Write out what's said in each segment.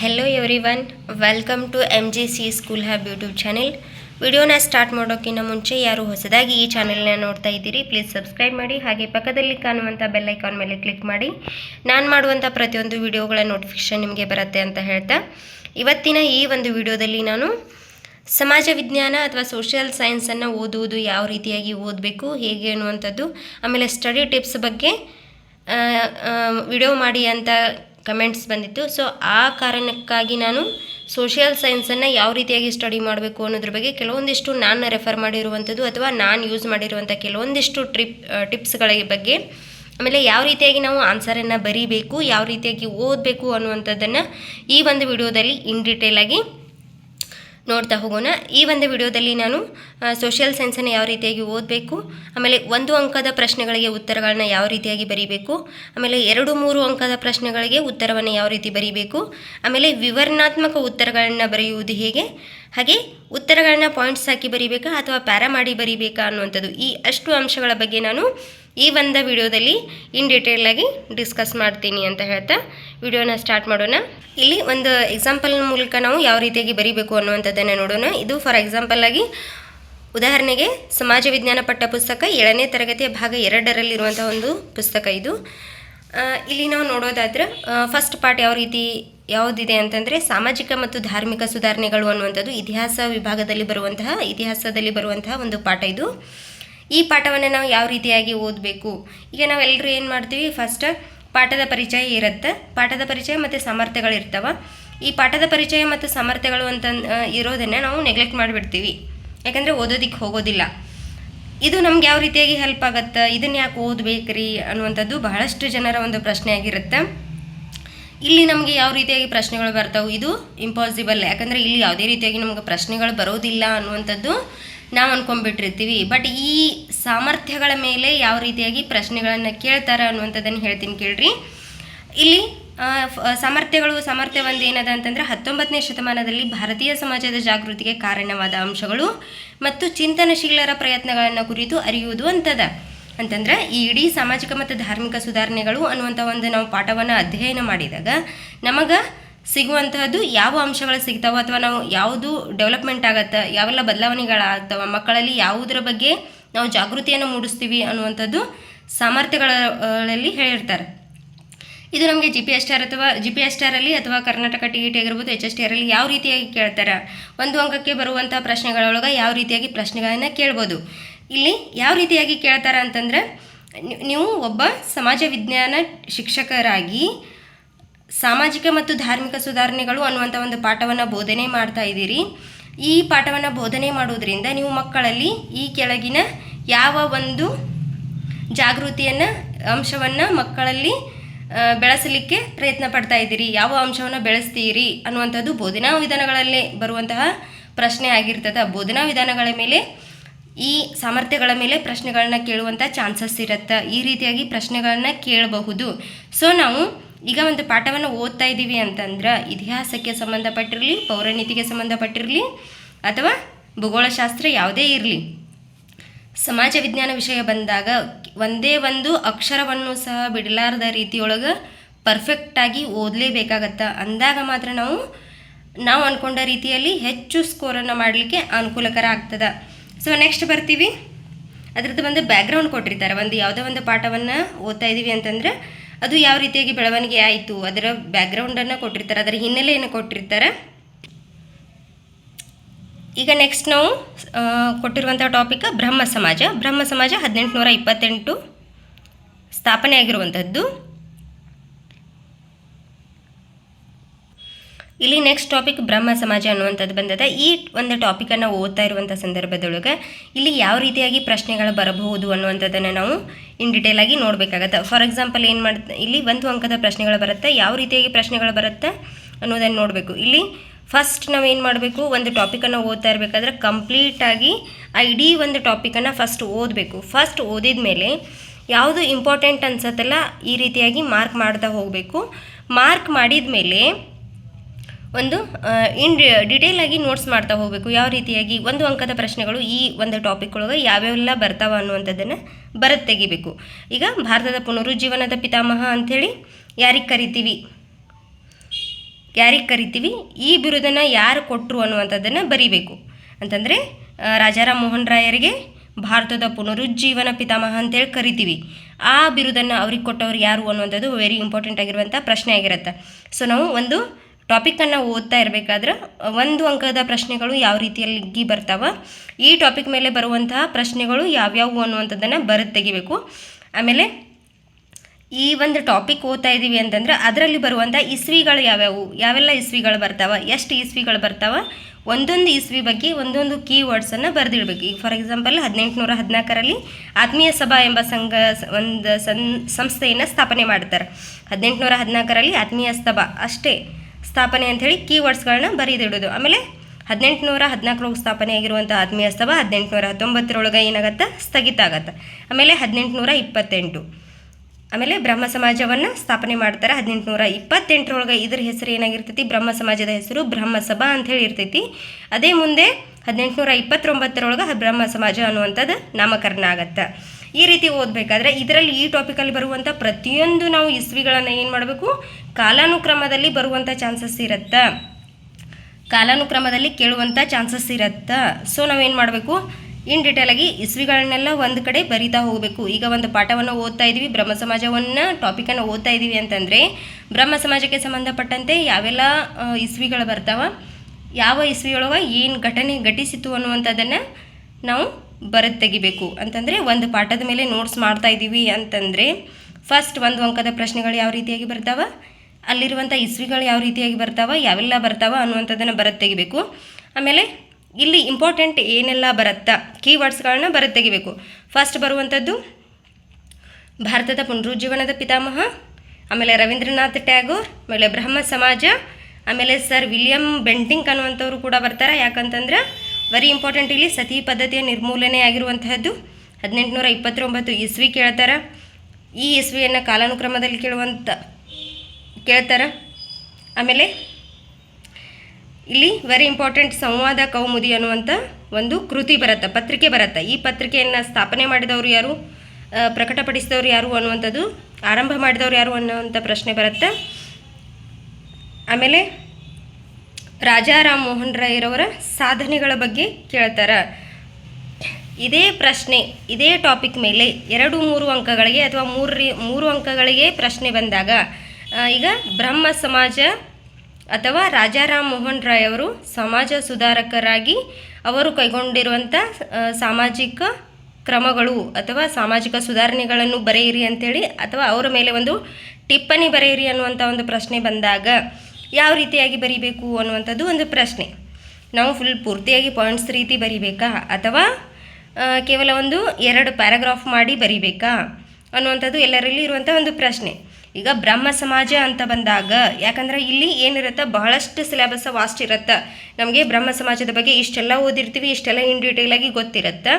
Hello everyone welcome to M G C school hub YouTube channel ವಿಡಿಯೋನ start ಮಾಡೋಕ್ಕಿಂತ ಮುಂಚೆ ಯಾರು ಹೊಸದಾಗಿ ಈ ಚಾನೆಲ್ನ ನೋಡ್ತಾ ಇದ್ದೀರಿ ಪ್ಲೀಸ್ ಸಬ್ಸ್ಕ್ರೈಬ್ ಮಾಡಿ, ಹಾಗೆ ಪಕ್ಕದಲ್ಲಿ ಕಾಣುವಂಥ ಬೆಲ್ಲೈಕಾನ್ ಮೇಲೆ ಕ್ಲಿಕ್ ಮಾಡಿ. ನಾನು ಮಾಡುವಂಥ ಪ್ರತಿಯೊಂದು ವಿಡಿಯೋಗಳ ನೋಟಿಫಿಕೇಷನ್ ನಿಮಗೆ ಬರುತ್ತೆ ಅಂತ ಹೇಳ್ತಾ. ಇವತ್ತಿನ ಈ ಒಂದು ವಿಡಿಯೋದಲ್ಲಿ ನಾನು ಸಮಾಜ ವಿಜ್ಞಾನ ಅಥವಾ ಸೋಷಿಯಲ್ ಸೈನ್ಸನ್ನು ಓದುವುದು ಯಾವ ರೀತಿಯಾಗಿ ಓದಬೇಕು, ಹೇಗೆ ಅನ್ನುವಂಥದ್ದು, ಆಮೇಲೆ ಸ್ಟಡಿ ಟಿಪ್ಸ್ ಬಗ್ಗೆ ವಿಡಿಯೋ ಮಾಡಿ ಅಂತ ಕಮೆಂಟ್ಸ್ ಬಂದಿತ್ತು. ಸೊ ಆ ಕಾರಣಕ್ಕಾಗಿ ನಾನು ಸೋಷಿಯಲ್ ಸೈನ್ಸನ್ನು ಯಾವ ರೀತಿಯಾಗಿ ಸ್ಟಡಿ ಮಾಡಬೇಕು ಅನ್ನೋದ್ರ ಬಗ್ಗೆ ಕೆಲವೊಂದಿಷ್ಟು ನಾನು ರೆಫರ್ ಮಾಡಿರುವಂಥದ್ದು ಅಥವಾ ನಾನು ಯೂಸ್ ಮಾಡಿರುವಂಥ ಕೆಲವೊಂದಿಷ್ಟು ಟ್ರಿಪ್ ಟಿಪ್ಸ್ಗಳ ಬಗ್ಗೆ. ಆಮೇಲೆ ಯಾವ ರೀತಿಯಾಗಿ ನಾವು ಆನ್ಸರನ್ನು ಬರೀಬೇಕು, ಯಾವ ರೀತಿಯಾಗಿ ಓದಬೇಕು ಅನ್ನುವಂಥದ್ದನ್ನು ಈ ಒಂದು ವಿಡಿಯೋದಲ್ಲಿ ಇನ್ ಡೀಟೇಲಾಗಿ ನೋಡ್ತಾ ಹೋಗೋಣ. ಈ ಒಂದು ವಿಡಿಯೋದಲ್ಲಿ ನಾನು ಸೋಷಿಯಲ್ ಸೈನ್ಸನ್ನು ಯಾವ ರೀತಿಯಾಗಿ ಓದಬೇಕು, ಆಮೇಲೆ ಒಂದು ಅಂಕದ ಪ್ರಶ್ನೆಗಳಿಗೆ ಉತ್ತರಗಳನ್ನ ಯಾವ ರೀತಿಯಾಗಿ ಬರೀಬೇಕು, ಆಮೇಲೆ ಎರಡು ಮೂರು ಅಂಕದ ಪ್ರಶ್ನೆಗಳಿಗೆ ಉತ್ತರವನ್ನು ಯಾವ ರೀತಿ ಬರೀಬೇಕು, ಆಮೇಲೆ ವಿವರಣಾತ್ಮಕ ಉತ್ತರಗಳನ್ನು ಬರೆಯುವುದು ಹೇಗೆ, ಹಾಗೆ ಉತ್ತರಗಳನ್ನ ಪಾಯಿಂಟ್ಸ್ ಹಾಕಿ ಬರೀಬೇಕಾ ಅಥವಾ ಪ್ಯಾರಾ ಮಾಡಿ ಬರೀಬೇಕಾ ಅನ್ನುವಂಥದ್ದು ಈ ಅಷ್ಟು ಅಂಶಗಳ ಬಗ್ಗೆ ನಾನು ಈ ಒಂದು ವಿಡಿಯೋದಲ್ಲಿ ಇನ್ ಡೀಟೇಲ್ ಆಗಿ ಡಿಸ್ಕಸ್ ಮಾಡ್ತೀನಿ ಅಂತ ಹೇಳ್ತಾ ವಿಡಿಯೋನ ಸ್ಟಾರ್ಟ್ ಮಾಡೋಣ. ಇಲ್ಲಿ ಒಂದು ಎಕ್ಸಾಂಪಲ್ ಮೂಲಕ ನಾವು ಯಾವ ರೀತಿಯಾಗಿ ಬರೀಬೇಕು ಅನ್ನುವಂಥದ್ದನ್ನು ನೋಡೋಣ. ಇದು ಫಾರ್ ಎಕ್ಸಾಂಪಲ್ ಆಗಿ ಉದಾಹರಣೆಗೆ ಸಮಾಜ ವಿಜ್ಞಾನ ಪಠ್ಯ ಪುಸ್ತಕ ಏಳನೇ ತರಗತಿಯ ಭಾಗ ಎರಡರಲ್ಲಿರುವಂಥ ಒಂದು ಪುಸ್ತಕ ಇದು. ಇಲ್ಲಿ ನಾವು ನೋಡೋದಾದ್ರೆ ಫಸ್ಟ್ ಪಾರ್ಟ್ ಯಾವ ರೀತಿ, ಯಾವುದಿದೆ ಅಂತಂದರೆ ಸಾಮಾಜಿಕ ಮತ್ತು ಧಾರ್ಮಿಕ ಸುಧಾರಣೆಗಳು ಅನ್ನುವಂಥದ್ದು ಇತಿಹಾಸ ವಿಭಾಗದಲ್ಲಿ ಬರುವಂತಹ, ಇತಿಹಾಸದಲ್ಲಿ ಬರುವಂತಹ ಒಂದು ಪಾಠ ಇದು. ಈ ಪಾಠವನ್ನು ನಾವು ಯಾವ ರೀತಿಯಾಗಿ ಓದಬೇಕು? ಈಗ ನಾವೆಲ್ಲರೂ ಏನು ಮಾಡ್ತೀವಿ? ಫಸ್ಟ್ ಪಾಠದ ಪರಿಚಯ ಇರುತ್ತೆ. ಪಾಠದ ಪರಿಚಯ ಮತ್ತು ಸಾಮರ್ಥ್ಯಗಳು ಇರ್ತವೆ. ಈ ಪಾಠದ ಪರಿಚಯ ಮತ್ತು ಸಾಮರ್ಥ್ಯಗಳು ಅಂತ ಇರೋದನ್ನು ನಾವು ನೆಗ್ಲೆಕ್ಟ್ ಮಾಡಿಬಿಡ್ತೀವಿ. ಯಾಕಂದರೆ ಓದೋದಕ್ಕೆ ಹೋಗೋದಿಲ್ಲ. ಇದು ನಮ್ಗೆ ಯಾವ ರೀತಿಯಾಗಿ ಹೆಲ್ಪ್ ಆಗುತ್ತೆ? ಇದನ್ನ ಯಾಕೆ ಓದಬೇಕ್ರಿ ಅನ್ನುವಂಥದ್ದು ಬಹಳಷ್ಟು ಜನರ ಒಂದು ಪ್ರಶ್ನೆ ಆಗಿರುತ್ತೆ. ಇಲ್ಲಿ ನಮಗೆ ಯಾವ ರೀತಿಯಾಗಿ ಪ್ರಶ್ನೆಗಳು ಬರ್ತಾವೆ? ಇದು ಇಂಪಾಸಿಬಲ್ ಯಾಕಂದರೆ ಇಲ್ಲಿ ಯಾವುದೇ ರೀತಿಯಾಗಿ ನಮ್ಗೆ ಪ್ರಶ್ನೆಗಳು ಬರೋದಿಲ್ಲ ಅನ್ನುವಂಥದ್ದು ನಾವು ಅಂದ್ಕೊಂಡ್ಬಿಟ್ಟಿರ್ತೀವಿ ಬಟ್ ಈ ಸಾಮರ್ಥ್ಯಗಳ ಮೇಲೆ ಯಾವ ರೀತಿಯಾಗಿ ಪ್ರಶ್ನೆಗಳನ್ನು ಕೇಳ್ತಾರೆ ಅನ್ನುವಂಥದ್ದನ್ನು ಹೇಳ್ತೀನಿ ಕೇಳ್ರಿ. ಇಲ್ಲಿ ಸಾಮರ್ಥ್ಯಗಳು, ಸಾಮರ್ಥ್ಯ ಒಂದು ಏನದ ಅಂತಂದ್ರೆ ಹತ್ತೊಂಬತ್ತನೇ ಶತಮಾನದಲ್ಲಿ ಭಾರತೀಯ ಸಮಾಜದ ಜಾಗೃತಿಗೆ ಕಾರಣವಾದ ಅಂಶಗಳು ಮತ್ತು ಚಿಂತನಶೀಲರ ಪ್ರಯತ್ನಗಳನ್ನು ಕುರಿತು ಅರಿಯುವುದು ಅಂತದ. ಅಂತಂದ್ರೆ ಈ ಇಡೀ ಸಾಮಾಜಿಕ ಮತ್ತು ಧಾರ್ಮಿಕ ಸುಧಾರಣೆಗಳು ಅನ್ನುವಂಥ ಒಂದು ನಾವು ಪಾಠವನ್ನು ಅಧ್ಯಯನ ಮಾಡಿದಾಗ ನಮಗೆ ಸಿಗುವಂತಹದ್ದು ಯಾವ ಅಂಶಗಳು ಸಿಗ್ತಾವೋ ಅಥವಾ ನಾವು ಯಾವುದು ಡೆವಲಪ್ಮೆಂಟ್ ಆಗತ್ತೆ, ಯಾವೆಲ್ಲ ಬದಲಾವಣೆಗಳಾಗ್ತವೆ, ಮಕ್ಕಳಲ್ಲಿ ಯಾವುದರ ಬಗ್ಗೆ ನಾವು ಜಾಗೃತಿಯನ್ನು ಮೂಡಿಸ್ತೀವಿ ಅನ್ನುವಂಥದ್ದು ಸಾಮರ್ಥ್ಯಗಳಲ್ಲಿ ಹೇಳಿರ್ತಾರೆ. ಇದು ನಮಗೆ G P S T R ಅಥವಾ ಜಿ ಪಿ ಎಸ್ ಟಾರಲ್ಲಿ ಅಥವಾ ಕರ್ನಾಟಕ ಟಿ ಇ ಟಿ ಆಗಿರ್ಬೋದು ಎಚ್ ಎಸ್ ಟಿ ಆರಲ್ಲಿ ಯಾವ ರೀತಿಯಾಗಿ ಕೇಳ್ತಾರೆ? ಒಂದು ಅಂಕಕ್ಕೆ ಬರುವಂಥ ಪ್ರಶ್ನೆಗಳೊಳಗೆ ಯಾವ ರೀತಿಯಾಗಿ ಪ್ರಶ್ನೆಗಳನ್ನು ಕೇಳ್ಬೋದು? ಇಲ್ಲಿ ಯಾವ ರೀತಿಯಾಗಿ ಕೇಳ್ತಾರೆ ಅಂತಂದ್ರೆ ನೀವು ಒಬ್ಬ ಸಮಾಜ ವಿಜ್ಞಾನ ಶಿಕ್ಷಕರಾಗಿ ಸಾಮಾಜಿಕ ಮತ್ತು ಧಾರ್ಮಿಕ ಸುಧಾರಣೆಗಳು ಅನ್ನುವಂಥ ಒಂದು ಪಾಠವನ್ನು ಬೋಧನೆ ಮಾಡ್ತಾ ಇದ್ದೀರಿ. ಈ ಪಾಠವನ್ನು ಬೋಧನೆ ಮಾಡುವುದರಿಂದ ನೀವು ಮಕ್ಕಳಲ್ಲಿ ಈ ಕೆಳಗಿನ ಯಾವ ಒಂದು ಜಾಗೃತಿಯನ್ನು, ಅಂಶವನ್ನು ಮಕ್ಕಳಲ್ಲಿ ಬೆಳೆಸಲಿಕ್ಕೆ ಪ್ರಯತ್ನ ಪಡ್ತಾ ಇದ್ದೀರಿ, ಯಾವ ಅಂಶವನ್ನು ಬೆಳೆಸ್ತೀರಿ ಅನ್ನುವಂಥದ್ದು ಬೋಧನಾ ವಿಧಾನಗಳಲ್ಲಿ ಬರುವಂತಹ ಪ್ರಶ್ನೆ ಆಗಿರ್ತದೆ. ಬೋಧನಾ ವಿಧಾನಗಳ ಮೇಲೆ, ಈ ಸಾಮರ್ಥ್ಯಗಳ ಮೇಲೆ ಪ್ರಶ್ನೆಗಳನ್ನ ಕೇಳುವಂಥ ಚಾನ್ಸಸ್ ಇರುತ್ತೆ. ಈ ರೀತಿಯಾಗಿ ಪ್ರಶ್ನೆಗಳನ್ನ ಕೇಳಬಹುದು. ಸೊ ನಾವು ಈಗ ಒಂದು ಪಾಠವನ್ನು ಓದ್ತಾ ಇದ್ದೀವಿ ಅಂತಂದ್ರೆ ಇತಿಹಾಸಕ್ಕೆ ಸಂಬಂಧಪಟ್ಟಿರಲಿ ಪೌರನೀತಿಗೆ ಸಂಬಂಧಪಟ್ಟಿರಲಿ, ಅಥವಾ ಭೂಗೋಳಶಾಸ್ತ್ರ ಯಾವುದೇ ಇರಲಿ. ಸಮಾಜ ವಿಜ್ಞಾನ ವಿಷಯ ಬಂದಾಗ ಒಂದೇ ಒಂದು ಅಕ್ಷರವನ್ನು ಸಹ ಬಿಡಲಾರದ ರೀತಿಯೊಳಗೆ ಪರ್ಫೆಕ್ಟಾಗಿ ಓದಲೇಬೇಕಾಗತ್ತೆ? ಅಂದಾಗ ಮಾತ್ರ ನಾವು ನಾವು ಅಂದ್ಕೊಂಡ ರೀತಿಯಲ್ಲಿ ಹೆಚ್ಚು ಸ್ಕೋರನ್ನು ಮಾಡಲಿಕ್ಕೆ ಅನುಕೂಲಕರ ಆಗ್ತದೆ ಸೊ ನೆಕ್ಸ್ಟ್ ಬರ್ತೀವಿ. ಅದ್ರದ್ದು ಒಂದು ಬ್ಯಾಕ್ಗ್ರೌಂಡ್ ಕೊಟ್ಟಿರ್ತಾರೆ. ಒಂದು ಯಾವುದೋ ಒಂದು ಪಾಠವನ್ನು ಓದ್ತಾ ಇದ್ದೀವಿ ಅಂತಂದರೆ ಅದು ಯಾವ ರೀತಿಯಾಗಿ ಬೆಳವಣಿಗೆ ಆಯಿತು? ಅದರ ಬ್ಯಾಕ್ಗ್ರೌಂಡನ್ನು ಕೊಟ್ಟಿರ್ತಾರೆ, ಅದರ ಹಿನ್ನೆಲೆಯನ್ನು ಕೊಟ್ಟಿರ್ತಾರೆ. ಈಗ ನೆಕ್ಸ್ಟ್ ನಾವು ಕೊಟ್ಟಿರುವಂಥ ಟಾಪಿಕ್ ಬ್ರಹ್ಮ ಸಮಾಜ. ಬ್ರಹ್ಮ ಸಮಾಜ ಹದಿನೆಂಟುನೂರ ಇಪ್ಪತ್ತೆಂಟು ಸ್ಥಾಪನೆ ಆಗಿರುವಂಥದ್ದು ಇಲ್ಲಿ ನೆಕ್ಸ್ಟ್ ಟಾಪಿಕ್ ಬ್ರಹ್ಮ ಸಮಾಜ ಅನ್ನುವಂಥದ್ದು ಬಂದದ. ಈ ಒಂದು ಟಾಪಿಕನ್ನು ಓದ್ತಾ ಇರುವಂಥ ಸಂದರ್ಭದೊಳಗೆ ಇಲ್ಲಿ ಯಾವ ರೀತಿಯಾಗಿ ಪ್ರಶ್ನೆಗಳು ಬರಬಹುದು ಅನ್ನುವಂಥದ್ದನ್ನು ನಾವು ಇನ್ ಡಿಟೇಲ್ ಆಗಿ ನೋಡಬೇಕಾಗತ್ತೆ. ಫಾರ್ ಎಕ್ಸಾಂಪಲ್ ಏನು ಮಾಡ್, ಇಲ್ಲಿ ಒಂದು ಅಂಕದ ಪ್ರಶ್ನೆಗಳು ಬರುತ್ತೆ, ಯಾವ ರೀತಿಯಾಗಿ ಪ್ರಶ್ನೆಗಳು ಬರುತ್ತೆ ಅನ್ನೋದನ್ನು ನೋಡಬೇಕು. ಇಲ್ಲಿ ಫಸ್ಟ್ ನಾವು ಏನು ಮಾಡಬೇಕು, ಒಂದು ಟಾಪಿಕನ್ನು ಓದ್ತಾ ಇರಬೇಕಾದ್ರೆ ಕಂಪ್ಲೀಟಾಗಿ ಇಡೀ ಒಂದು ಟಾಪಿಕನ್ನು ಫಸ್ಟ್ ಓದಬೇಕು. ಫಸ್ಟ್ ಓದಿದ ಮೇಲೆ ಯಾವುದು ಇಂಪಾರ್ಟೆಂಟ್ ಅನ್ಸತ್ತಲ್ಲ, ಈ ರೀತಿಯಾಗಿ ಮಾರ್ಕ್ ಮಾಡ್ತಾ ಹೋಗಬೇಕು. ಮಾರ್ಕ್ ಮಾಡಿದ ಮೇಲೆ ಒಂದು ಇನ್ ಡಿಟೇಲ್ ಆಗಿ ನೋಟ್ಸ್ ಮಾಡ್ತಾ ಹೋಗಬೇಕು. ಯಾವ ರೀತಿಯಾಗಿ, ಒಂದು ಅಂಕದ ಪ್ರಶ್ನೆಗಳು ಈ ಒಂದು ಟಾಪಿಕ್ ಒಳಗೆ ಯಾವ್ಯಾವೆಲ್ಲ ಬರ್ತಾವ ಅನ್ನುವಂಥದ್ದನ್ನು ಬರತ್ ತೆಗಿಬೇಕು ಈಗ ಭಾರತದ ಪುನರುಜ್ಜೀವನದ ಪಿತಾಮಹ ಅಂಥೇಳಿ ಯಾರಿಗೆ ಕರಿತೀವಿ? ಯಾರಿಗೆ ಕರಿತೀವಿ? ಈ ಬಿರುದನ್ನು ಯಾರು ಕೊಟ್ಟರು ಅನ್ನುವಂಥದ್ದನ್ನು ಬರಿಬೇಕು. ಅಂತಂದರೆ ರಾಜಾರಾಮ್ ಮೋಹನ್ ರಾಯರಿಗೆ ಭಾರತದ ಪುನರುಜ್ಜೀವನ ಪಿತಾಮಹ ಅಂತೇಳಿ ಕರಿತೀವಿ. ಆ ಬಿರುದನ್ನು ಅವ್ರಿಗೆ ಕೊಟ್ಟವ್ರು ಯಾರು ಅನ್ನುವಂಥದ್ದು ವೆರಿ ಇಂಪಾರ್ಟೆಂಟ್ ಆಗಿರುವಂಥ ಪ್ರಶ್ನೆ ಆಗಿರುತ್ತೆ. ಸೊ ನಾವು ಒಂದು ಟಾಪಿಕನ್ನು ಓದ್ತಾ ಇರಬೇಕಾದ್ರೆ, ಒಂದು ಅಂಕದ ಪ್ರಶ್ನೆಗಳು ಯಾವ ರೀತಿಯಲ್ಲಿ ಬರ್ತಾವ, ಈ ಟಾಪಿಕ್ ಮೇಲೆ ಬರುವಂತಹ ಪ್ರಶ್ನೆಗಳು ಯಾವ್ಯಾವು ಅನ್ನುವಂಥದ್ದನ್ನು ಬರೆದು ತೆಗಿಬೇಕು. ಆಮೇಲೆ ಈ ಒಂದು ಟಾಪಿಕ್ ಓದ್ತಾ ಇದ್ದೀವಿ ಅಂತಂದ್ರೆ ಅದರಲ್ಲಿ ಬರುವಂಥ ಇಸ್ವಿಗಳು ಯಾವ್ಯಾವು, ಯಾವೆಲ್ಲ ಇಸ್ವಿಗಳು ಬರ್ತಾವ, ಎಷ್ಟು ಇಸ್ವಿಗಳು ಬರ್ತಾವ, ಒಂದೊಂದು ಇಸ್ವಿ ಬಗ್ಗೆ ಒಂದೊಂದು ಕೀ ವರ್ಡ್ಸನ್ನು ಬರೆದಿಡ್ಬೇಕು. ಈಗ ಫಾರ್ ಎಕ್ಸಾಂಪಲ್ ಹದಿನೆಂಟುನೂರ ಹದಿನಾಲ್ಕರಲ್ಲಿ ಆತ್ಮೀಯ ಸಭಾ ಎಂಬ ಸಂಘ ಒಂದು ಸಂಸ್ಥೆಯನ್ನು ಸ್ಥಾಪನೆ ಮಾಡ್ತಾರೆ. ಹದಿನೆಂಟುನೂರ ಹದಿನಾಲ್ಕರಲ್ಲಿ ಆತ್ಮೀಯ ಸಭಾ ಅಷ್ಟೇ. ಸ್ಥಾಪನೆ ಅಂಥೇಳಿ ಕೀ ವರ್ಡ್ಸ್ಗಳನ್ನ ಬರೆದಿಡೋದು. ಆಮೇಲೆ ಹದಿನೆಂಟುನೂರ ಹದಿನಾಲ್ಕರೊಳಗೆ ಸ್ಥಾಪನೆ ಆಗಿರುವಂಥ ಆತ್ಮೀಯ ಸಭಾ ಹದಿನೆಂಟುನೂರ ಹತ್ತೊಂಬತ್ತರೊಳಗೆ ಏನಾಗತ್ತೆ? ಸ್ಥಗಿತ ಆಗತ್ತೆ. ಆಮೇಲೆ ಹದಿನೆಂಟುನೂರ ಇಪ್ಪತ್ತೆಂಟು. ಆಮೇಲೆ ಬ್ರಹ್ಮ ಸಮಾಜವನ್ನು ಸ್ಥಾಪನೆ ಮಾಡ್ತಾರೆ ಹದಿನೆಂಟುನೂರ ಇಪ್ಪತ್ತೆಂಟರೊಳಗೆ. ಇದ್ರ ಹೆಸರು ಏನಾಗಿರ್ತೈತಿ? ಬ್ರಹ್ಮ ಸಮಾಜದ ಹೆಸರು ಬ್ರಹ್ಮ ಸಭಾ ಅಂತ ಹೇಳಿ ಇರ್ತೈತಿ. ಅದೇ ಮುಂದೆ ಹದಿನೆಂಟುನೂರ ಇಪ್ಪತ್ತೊಂಬತ್ತರೊಳಗೆ ಬ್ರಹ್ಮ ಸಮಾಜ ಅನ್ನುವಂಥದ್ದು ನಾಮಕರಣ ಆಗತ್ತೆ. ಈ ರೀತಿ ಓದಬೇಕಾದ್ರೆ ಇದರಲ್ಲಿ ಈ ಟಾಪಿಕಲ್ಲಿ ಬರುವಂಥ ಪ್ರತಿಯೊಂದು ನಾವು ಇಸ್ವಿಗಳನ್ನು ಏನು ಮಾಡಬೇಕು? ಕಾಲಾನುಕ್ರಮದಲ್ಲಿ ಬರುವಂಥ ಚಾನ್ಸಸ್ ಇರುತ್ತೆ. ಕಾಲಾನುಕ್ರಮದಲ್ಲಿ ಕೇಳುವಂಥ ಚಾನ್ಸಸ್ ಇರುತ್ತೆ. ಸೊ ನಾವೇನು ಮಾಡಬೇಕು? ಇನ್ ಡೀಟೇಲಾಗಿ ಇಸ್ವಿಗಳನ್ನೆಲ್ಲ ಒಂದು ಕಡೆ ಬರಿತಾ ಹೋಗಬೇಕು. ಈಗ ಒಂದು ಪಾಠವನ್ನು ಓದ್ತಾ ಇದ್ದೀವಿ ಬ್ರಹ್ಮ ಸಮಾಜವನ್ನು ಟಾಪಿಕನ್ನು ಓದ್ತಾ ಇದ್ದೀವಿ ಅಂತಂದರೆ, ಬ್ರಹ್ಮ ಸಮಾಜಕ್ಕೆ ಸಂಬಂಧಪಟ್ಟಂತೆ ಯಾವೆಲ್ಲ ಇಸ್ವಿಗಳು ಬರ್ತಾವ, ಯಾವ ಇಸ್ವಿಯೊಳಗೆ ಏನು ಘಟನೆ ಘಟಿಸಿತು ಅನ್ನುವಂಥದ್ದನ್ನು ನಾವು ಬರೆದು ತೆಗಿಬೇಕು ಅಂತಂದರೆ, ಒಂದು ಪಾಠದ ಮೇಲೆ ನೋಟ್ಸ್ ಮಾಡ್ತಾ ಇದ್ದೀವಿ ಅಂತಂದರೆ ಫಸ್ಟ್ ಒಂದು ಅಂಕದ ಪ್ರಶ್ನೆಗಳು ಯಾವ ರೀತಿಯಾಗಿ ಬರ್ತಾವ? ಅಲ್ಲಿರುವಂಥ ಇಸ್ವಿಗಳು ಯಾವ ರೀತಿಯಾಗಿ ಬರ್ತಾವ, ಯಾವೆಲ್ಲ ಬರ್ತಾವ ಅನ್ನುವಂಥದ್ದನ್ನು ಬರೆದು ತೆಗಿಬೇಕು ಆಮೇಲೆ ಇಲ್ಲಿ ಇಂಪಾರ್ಟೆಂಟ್ ಏನೆಲ್ಲ ಬರುತ್ತಾ ಕೀವರ್ಡ್ಸ್ಗಳನ್ನ ಬರೆದು ತೆಗಿಬೇಕು ಫಸ್ಟ್ ಬರುವಂಥದ್ದು, ಭಾರತದ ಪುನರುಜ್ಜೀವನದ ಪಿತಾಮಹ, ಆಮೇಲೆ ರವೀಂದ್ರನಾಥ್ ಟ್ಯಾಗೋರ್, ಆಮೇಲೆ ಬ್ರಹ್ಮ ಸಮಾಜ, ಆಮೇಲೆ ಸರ್ ವಿಲಿಯಂ ಬೆಂಟಿಂಗ್ ಅನ್ನುವಂಥವ್ರು ಕೂಡ ಬರ್ತಾರೆ. ಯಾಕಂತಂದ್ರೆ ವೆರಿ ಇಂಪಾರ್ಟೆಂಟ್ ಇಲ್ಲಿ ಸತಿ ಪದ್ಧತಿಯ ನಿರ್ಮೂಲನೆ ಆಗಿರುವಂತಹದ್ದು. ಹದಿನೆಂಟುನೂರ ಇಪ್ಪತ್ತೊಂಬತ್ತು ಇಸ್ವಿ ಕೇಳ್ತಾರೆ. ಈ ಇಸ್ವಿಯನ್ನು ಕಾಲಾನುಕ್ರಮದಲ್ಲಿ ಕೇಳುವಂಥ ಕೇಳ್ತಾರೆ? ಆಮೇಲೆ ಇಲ್ಲಿ ವೆರಿ ಇಂಪಾರ್ಟೆಂಟ್ ಸಂವಾದ ಕೌಮುದಿ ಅನ್ನುವಂಥ ಒಂದು ಕೃತಿ ಬರುತ್ತೆ, ಪತ್ರಿಕೆ ಬರುತ್ತೆ. ಈ ಪತ್ರಿಕೆಯನ್ನು ಸ್ಥಾಪನೆ ಮಾಡಿದವರು ಯಾರು? ಪ್ರಕಟಪಡಿಸಿದವರು ಯಾರು ಅನ್ನುವಂಥದ್ದು, ಆರಂಭ ಮಾಡಿದವರು ಯಾರು ಅನ್ನುವಂಥ ಪ್ರಶ್ನೆ ಬರುತ್ತೆ. ಆಮೇಲೆ ರಾಜಾರಾಮ್ ಮೋಹನ್ ರಾಯ್ರವರ ಸಾಧನೆಗಳ ಬಗ್ಗೆ ಕೇಳ್ತಾರೆ. ಇದೇ ಪ್ರಶ್ನೆ, ಇದೇ ಟಾಪಿಕ್ ಮೇಲೆ ಎರಡು ಮೂರು ಅಂಕಗಳಿಗೆ ಅಥವಾ ಮೂರು ಮೂರು ಅಂಕಗಳಿಗೆ ಪ್ರಶ್ನೆ ಬಂದಾಗ ಈಗ ಬ್ರಹ್ಮ ಸಮಾಜ ಅಥವಾ ರಾಜಾರಾಮ್ ಮೋಹನ್ ರಾಯ್ ಅವರು ಸಮಾಜ ಸುಧಾರಕರಾಗಿ ಅವರು ಕೈಗೊಂಡಿರುವಂಥ ಸಾಮಾಜಿಕ ಕ್ರಮಗಳು ಅಥವಾ ಸಾಮಾಜಿಕ ಸುಧಾರಣೆಗಳನ್ನು ಬರೆಯಿರಿ ಅಂಥೇಳಿ ಅಥವಾ ಅವರ ಮೇಲೆ ಒಂದು ಟಿಪ್ಪಣಿ ಬರೆಯಿರಿ ಅನ್ನುವಂಥ ಒಂದು ಪ್ರಶ್ನೆ ಬಂದಾಗ ಯಾವ ರೀತಿಯಾಗಿ ಬರಿಬೇಕು ಅನ್ನುವಂಥದ್ದು ಒಂದು ಪ್ರಶ್ನೆ. ನಾವು ಫುಲ್ ಪೂರ್ತಿಯಾಗಿ ಪಾಯಿಂಟ್ಸ್ ರೀತಿ ಬರಿಬೇಕಾ ಅಥವಾ ಕೇವಲ ಒಂದು ಎರಡು ಪ್ಯಾರಾಗ್ರಾಫ್ ಮಾಡಿ ಬರಿಬೇಕಾ ಅನ್ನುವಂಥದ್ದು ಎಲ್ಲರಲ್ಲಿ ಇರುವಂಥ ಒಂದು ಪ್ರಶ್ನೆ. ಈಗ ಬ್ರಹ್ಮ ಸಮಾಜ ಅಂತ ಬಂದಾಗ, ಯಾಕಂದ್ರೆ ಇಲ್ಲಿ ಏನಿರುತ್ತೆ, ಬಹಳಷ್ಟು ಸಿಲೆಬಸ್ ವಾಸ್ಟ್ ಇರುತ್ತೆ. ನಮಗೆ ಬ್ರಹ್ಮ ಸಮಾಜದ ಬಗ್ಗೆ ಇಷ್ಟೆಲ್ಲ ಓದಿರ್ತೀವಿ, ಇಷ್ಟೆಲ್ಲ ಇನ್ ಡೀಟೇಲ್ ಆಗಿ ಗೊತ್ತಿರುತ್ತೆ.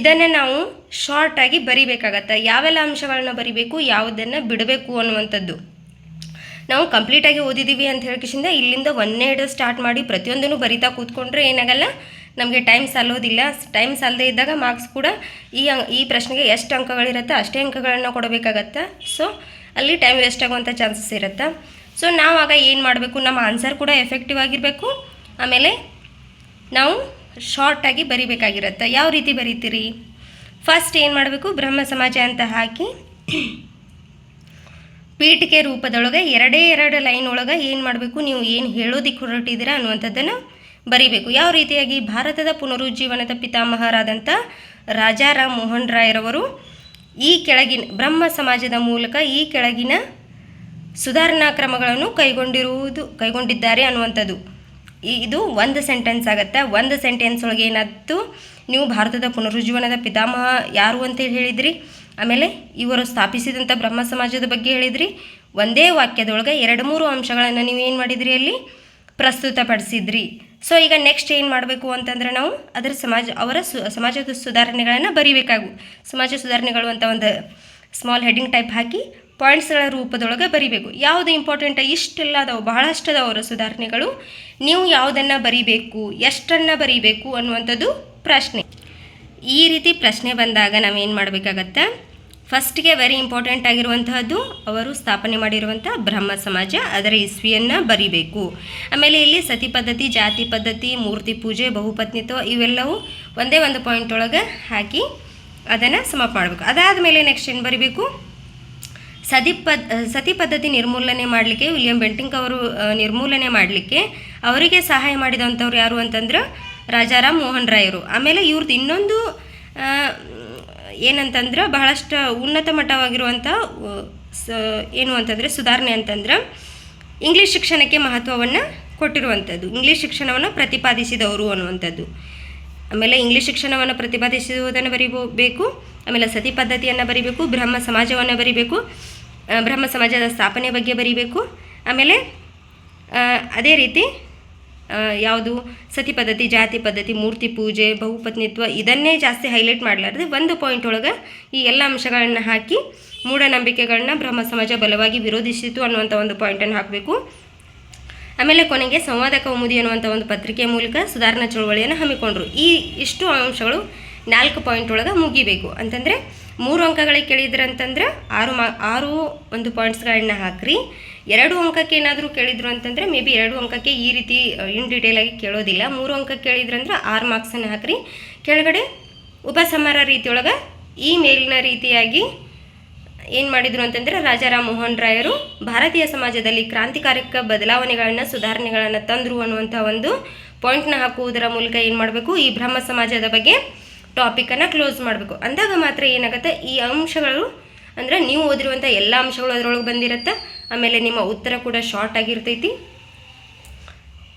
ಇದನ್ನು ನಾವು ಶಾರ್ಟಾಗಿ ಬರಿಬೇಕಾಗತ್ತೆ. ಯಾವೆಲ್ಲ ಅಂಶಗಳನ್ನ ಬರಿಬೇಕು, ಯಾವುದನ್ನು ಬಿಡಬೇಕು ಅನ್ನುವಂಥದ್ದು. ನಾವು ಕಂಪ್ಲೀಟಾಗಿ ಓದಿದ್ದೀವಿ ಅಂತ ಹೇಳ್ಕಿಸಿಂದ ಇಲ್ಲಿಂದ ಒಂದೆರಡು ಸ್ಟಾರ್ಟ್ ಮಾಡಿ ಪ್ರತಿಯೊಂದನ್ನು ಬರಿತಾ ಕೂತ್ಕೊಂಡ್ರೆ ಏನಾಗಲ್ಲ, ನಮಗೆ ಟೈಮ್ ಸಾಲೋದಿಲ್ಲ ಟೈಮ್ ಸಾಲದೇ ಇದ್ದಾಗ ಮಾರ್ಕ್ಸ್ ಕೂಡ ಈ ಈ ಪ್ರಶ್ನೆಗೆ ಎಷ್ಟು ಅಂಕಗಳಿರುತ್ತೆ, ಅಷ್ಟೇ ಅಂಕಗಳನ್ನು ಕೊಡಬೇಕಾಗತ್ತೆ. ಸೊ ಅಲ್ಲಿ ಟೈಮ್ ವೇಸ್ಟ್ ಆಗುವಂಥ ಚಾನ್ಸಸ್ ಇರುತ್ತೆ. ಸೊ ನಾವು ಆಗ ಏನು ಮಾಡಬೇಕು? ನಮ್ಮ ಆನ್ಸರ್ ಕೂಡ ಎಫೆಕ್ಟಿವ್ ಆಗಿರಬೇಕು. ಆಮೇಲೆ ನಾವು ಶಾರ್ಟಾಗಿ ಬರಿಬೇಕಾಗಿರುತ್ತೆ. ಯಾವ ರೀತಿ ಬರಿತೀರಿ? ಫಸ್ಟ್ ಏನು ಮಾಡಬೇಕು? ಬ್ರಹ್ಮ ಸಮಾಜ ಅಂತ ಹಾಕಿ ಪೀಠಿಕೆ ರೂಪದೊಳಗೆ ಎರಡೇ ಎರಡು ಲೈನ್ ಒಳಗೆ ಏನು ಮಾಡಬೇಕು? ನೀವು ಏನು ಹೇಳೋದಿಕ್ಕೆ ಹೊರಟಿದ್ದೀರಾ ಅನ್ನುವಂಥದ್ದನ್ನು ಬರಿಬೇಕು. ಯಾವ ರೀತಿಯಾಗಿ? ಭಾರತದ ಪುನರುಜ್ಜೀವನದ ಪಿತಾಮಹರಾದಂಥ ರಾಜಾರಾಮ್ ಮೋಹನ್ ರಾಯ್ರವರು ಈ ಕೆಳಗಿನ ಬ್ರಹ್ಮ ಸಮಾಜದ ಮೂಲಕ ಈ ಕೆಳಗಿನ ಸುಧಾರಣಾ ಕ್ರಮಗಳನ್ನು ಕೈಗೊಂಡಿರುವುದು, ಕೈಗೊಂಡಿದ್ದಾರೆ ಅನ್ನುವಂಥದ್ದು. ಇದು ಒಂದು ಸೆಂಟೆನ್ಸ್ ಆಗುತ್ತೆ. ಒಂದು ಸೆಂಟೆನ್ಸ್ ಒಳಗೆ ಏನಾಯ್ತು? ನೀವು ಭಾರತದ ಪುನರುಜ್ಜೀವನದ ಪಿತಾಮಹ ಯಾರು ಅಂತ ಹೇಳಿದ್ರಿ? ಆಮೇಲೆ ಇವರು ಸ್ಥಾಪಿಸಿದಂಥ ಬ್ರಹ್ಮ ಸಮಾಜದ ಬಗ್ಗೆ ಹೇಳಿದ್ರಿ. ಒಂದೇ ವಾಕ್ಯದೊಳಗೆ ಎರಡು ಮೂರು ಅಂಶಗಳನ್ನು ನೀವು ಏನು ಮಾಡಿದ್ರಿ ಅಲ್ಲಿ? ಪ್ರಸ್ತುತಪಡಿಸಿದ್ರಿ. ಸೊ ಈಗ ನೆಕ್ಸ್ಟ್ ಏನು ಮಾಡಬೇಕು ಅಂತಂದ್ರೆ ನಾವು ಅದರ ಸಮಾಜ, ಅವರ ಸಮಾಜದ ಸುಧಾರಣೆಗಳನ್ನು ಬರಿಬೇಕಾಗು. ಸಮಾಜ ಸುಧಾರಣೆಗಳು ಅಂತ ಒಂದು ಸ್ಮಾಲ್ ಹೆಡ್ಡಿಂಗ್ ಟೈಪ್ ಹಾಕಿ ಪಾಯಿಂಟ್ಸ್ಗಳ ರೂಪದೊಳಗೆ ಬರಿಬೇಕು. ಯಾವುದು ಇಂಪಾರ್ಟೆಂಟ್ ಇಷ್ಟೆಲ್ಲ ಅದಾವೆ, ಬಹಳಷ್ಟು ಅದಾವೆ ಅವರ ಸುಧಾರಣೆಗಳು, ನೀವು ಯಾವುದನ್ನು ಬರಿಬೇಕು, ಎಷ್ಟನ್ನು ಬರಿಬೇಕು ಅನ್ನುವಂಥದ್ದು ಪ್ರಶ್ನೆ. ಈ ರೀತಿ ಪ್ರಶ್ನೆ ಬಂದಾಗ ನಾವೇನು ಮಾಡಬೇಕಾಗತ್ತೆ? ಫಸ್ಟ್ಗೆ ವೆರಿ ಇಂಪಾರ್ಟೆಂಟ್ ಆಗಿರುವಂತಹದ್ದು ಅವರು ಸ್ಥಾಪನೆ ಮಾಡಿರುವಂಥ ಬ್ರಹ್ಮ ಸಮಾಜ, ಅದರ ಇಸ್ವಿಯನ್ನು ಬರಿಬೇಕು. ಆಮೇಲೆ ಇಲ್ಲಿ ಸತಿ ಪದ್ಧತಿ, ಜಾತಿ ಪದ್ಧತಿ, ಮೂರ್ತಿ ಪೂಜೆ, ಬಹುಪತ್ನಿತ್ವ ಇವೆಲ್ಲವೂ ಒಂದೇ ಒಂದು ಪಾಯಿಂಟ್ ಒಳಗೆ ಹಾಕಿ ಅದನ್ನು ಸಮಪ್ ಮಾಡಬೇಕು. ಅದಾದ ಮೇಲೆ ನೆಕ್ಸ್ಟ್ ಏನು ಬರಿಬೇಕು? ಸತಿ ಪದ್, ಸತಿ ಪದ್ಧತಿ ನಿರ್ಮೂಲನೆ ಮಾಡಲಿಕ್ಕೆ, ವಿಲಿಯಂ ಬೆಂಟಿಂಗ್ ಅವರು ನಿರ್ಮೂಲನೆ ಮಾಡಲಿಕ್ಕೆ ಅವರಿಗೆ ಸಹಾಯ ಮಾಡಿದಂಥವ್ರು ಯಾರು ಅಂತಂದ್ರೆ ರಾಜಾರಾಮ್ ಮೋಹನ್ ರಾಯರು. ಆಮೇಲೆ ಇವ್ರದ್ದು ಇನ್ನೊಂದು ಏನಂತಂದ್ರೆ ಬಹಳಷ್ಟು ಉನ್ನತ ಮಟ್ಟವಾಗಿರುವಂಥ ಸ, ಏನು ಅಂತಂದರೆ ಸುಧಾರಣೆ ಅಂತಂದ್ರೆ ಇಂಗ್ಲೀಷ್ ಶಿಕ್ಷಣಕ್ಕೆ ಮಹತ್ವವನ್ನು ಕೊಟ್ಟಿರುವಂಥದ್ದು ಇಂಗ್ಲೀಷ್ ಶಿಕ್ಷಣವನ್ನು ಪ್ರತಿಪಾದಿಸಿದವರು ಅನ್ನುವಂಥದ್ದು. ಆಮೇಲೆ ಇಂಗ್ಲೀಷ್ ಶಿಕ್ಷಣವನ್ನು ಪ್ರತಿಪಾದಿಸುವುದನ್ನು ಬರಿಬೇಕು ಆಮೇಲೆ ಸತಿ ಪದ್ಧತಿಯನ್ನು ಬರಿಬೇಕು. ಬ್ರಹ್ಮ ಸಮಾಜವನ್ನು ಬರಿಬೇಕು. ಬ್ರಹ್ಮ ಸಮಾಜದ ಸ್ಥಾಪನೆ ಬಗ್ಗೆ ಬರಿಬೇಕು. ಆಮೇಲೆ ಅದೇ ರೀತಿ ಯಾವುದು? ಸತಿ ಪದ್ಧತಿ, ಜಾತಿ ಪದ್ಧತಿ, ಮೂರ್ತಿ ಪೂಜೆ, ಬಹುಪತ್ನಿತ್ವ ಇದನ್ನೇ ಜಾಸ್ತಿ ಹೈಲೈಟ್ ಮಾಡಲಾರ್ದೆ ಒಂದು ಪಾಯಿಂಟ್ ಒಳಗೆ ಈ ಎಲ್ಲ ಅಂಶಗಳನ್ನು ಹಾಕಿ ಮೂಢನಂಬಿಕೆಗಳನ್ನ ಬ್ರಹ್ಮ ಸಮಾಜ ಬಲವಾಗಿ ವಿರೋಧಿಸಿತು ಅನ್ನುವಂಥ ಒಂದು ಪಾಯಿಂಟನ್ನು ಹಾಕಬೇಕು. ಆಮೇಲೆ ಕೊನೆಗೆ ಸಂವಾದ ಕೌಮುದಿ ಅನ್ನುವಂಥ ಒಂದು ಪತ್ರಿಕೆಯ ಮೂಲಕ ಸುಧಾರಣಾ ಚಳವಳಿಯನ್ನು ಹಮ್ಮಿಕೊಂಡರು. ಈ ಇಷ್ಟು ಅಂಶಗಳು ನಾಲ್ಕು ಪಾಯಿಂಟ್ ಒಳಗೆ ಮುಗಿಬೇಕು. ಅಂತಂದರೆ ಮೂರು ಅಂಕಗಳಿಗೆ ಕೇಳಿದ್ರಂತಂದ್ರೆ ಆರು ಮಾ, ಆರು ಒಂದು ಪಾಯಿಂಟ್ಸ್ಗಳನ್ನ ಹಾಕ್ರಿ. ಎರಡು ಅಂಕಕ್ಕೆ ಏನಾದರೂ ಕೇಳಿದ್ರು ಅಂತಂದರೆ ಮೇ ಬಿ ಎರಡು ಅಂಕಕ್ಕೆ ಈ ರೀತಿ ಇನ್ ಡೀಟೇಲಾಗಿ ಕೇಳೋದಿಲ್ಲ. ಮೂರು ಅಂಕ ಕೇಳಿದ್ರು ಅಂದ್ರೆ ಆರು ಮಾರ್ಕ್ಸನ್ನು ಹಾಕ್ರಿ. ಕೆಳಗಡೆ ಉಪಸಮರ ರೀತಿಯೊಳಗೆ ಈ ಮೇಲಿನ ರೀತಿಯಾಗಿ ಏನು ಮಾಡಿದರು ಅಂತಂದರೆ ರಾಜಾರಾಮ್ ಮೋಹನ್ ರಾಯರು ಭಾರತೀಯ ಸಮಾಜದಲ್ಲಿ ಕ್ರಾಂತಿಕಾರಕ ಬದಲಾವಣೆಗಳನ್ನು, ಸುಧಾರಣೆಗಳನ್ನು ತಂದರು ಅನ್ನುವಂಥ ಒಂದು ಪಾಯಿಂಟ್ನ ಹಾಕುವುದರ ಮೂಲಕ ಏನು ಮಾಡಬೇಕು? ಈ ಬ್ರಹ್ಮ ಸಮಾಜದ ಬಗ್ಗೆ ಟಾಪಿಕನ್ನು ಕ್ಲೋಸ್ ಮಾಡಬೇಕು. ಅಂದಾಗ ಮಾತ್ರ ಏನಾಗುತ್ತೆ? ಈ ಅಂಶಗಳು ಅಂದರೆ ನೀವು ಓದಿರುವಂಥ ಎಲ್ಲ ಅಂಶಗಳು ಅದರೊಳಗೆ ಬಂದಿರುತ್ತೆ. ಆಮೇಲೆ ನಿಮ್ಮ ಉತ್ತರ ಕೂಡ ಶಾರ್ಟ್ ಆಗಿರ್ತೈತಿ.